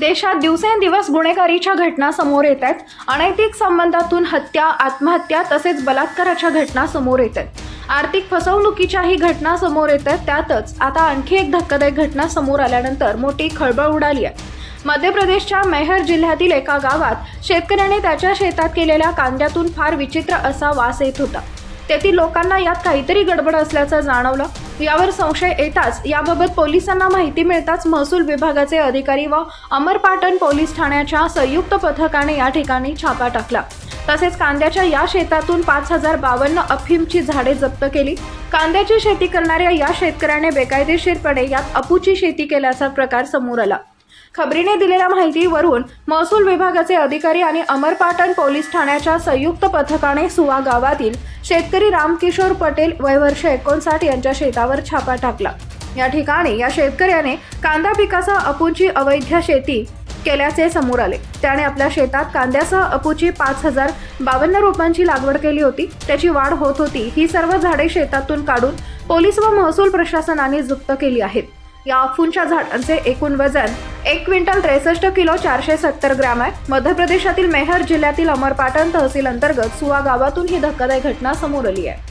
देशात दिवसेंदिवस गुन्हेगारीच्या घटना समोर येत आहेत अनैतिक संबंधातून हत्या आत्महत्या तसेच बलात्काराच्या घटना समोर येत आहेत आर्थिक फसवणुकीच्याही घटना समोर येत आहेत त्यातच आता आणखी एक धक्कादायक घटना समोर आल्यानंतर मोठी खळबळ उडाली आहे. मध्य प्रदेशच्या मेहर जिल्ह्यातील एका गावात शेतकऱ्याने त्याच्या शेतात केलेल्या कांद्यातून फार विचित्र असा वास येत होता. तेथील लोकांना यात काहीतरी गडबड असल्याचं जाणवलं. यावर संशय येताच याबाबत पोलिसांना माहिती मिळताच महसूल विभागाचे अधिकारी व अमरपाटण पोलीस ठाण्याच्या संयुक्त पथकाने या ठिकाणी छापा टाकला. तसेच कांद्याच्या या शेतातून पाच हजार बावन्न अफीमची झाडे जप्त केली. कांद्याची शेती करणाऱ्या या शेतकऱ्याने बेकायदेशीरपणे यात अपूची शेती केल्याचा प्रकार समोर आला. खबरीने दिलेल्या माहितीवरून महसूल विभागाचे अधिकारी आणि अमरपाटण पोलीस ठाण्याच्या संयुक्त पथकाने सुवा गावातील शेतकरी रामकिशोर पटेल वय वर्ष एकोणसाठ यांच्या शेतावर छापा टाकला. या ठिकाणी या शेतकऱ्याने कांदा पिकासह अपूची अवैध शेती केल्याचे समोर आले. त्याने आपल्या शेतात कांद्यासह अपूची पाच हजार बावन्न रोपांची लागवड केली होती. त्याची वाढ होत होती. ही सर्व झाडे शेतातून काढून पोलीस व महसूल प्रशासनाने जप्त केली आहेत. या अफूंच्या झाडांचे एकूण वजन एक क्विंटल त्रेसष्ट किलो चारशे सत्तर ग्रॅम आहे. मध्य प्रदेशातील मेहर जिल्ह्यातील अमरपाटण तहसील अंतर्गत सुवा गावातून ही धक्कादायक घटना समोर आली आहे.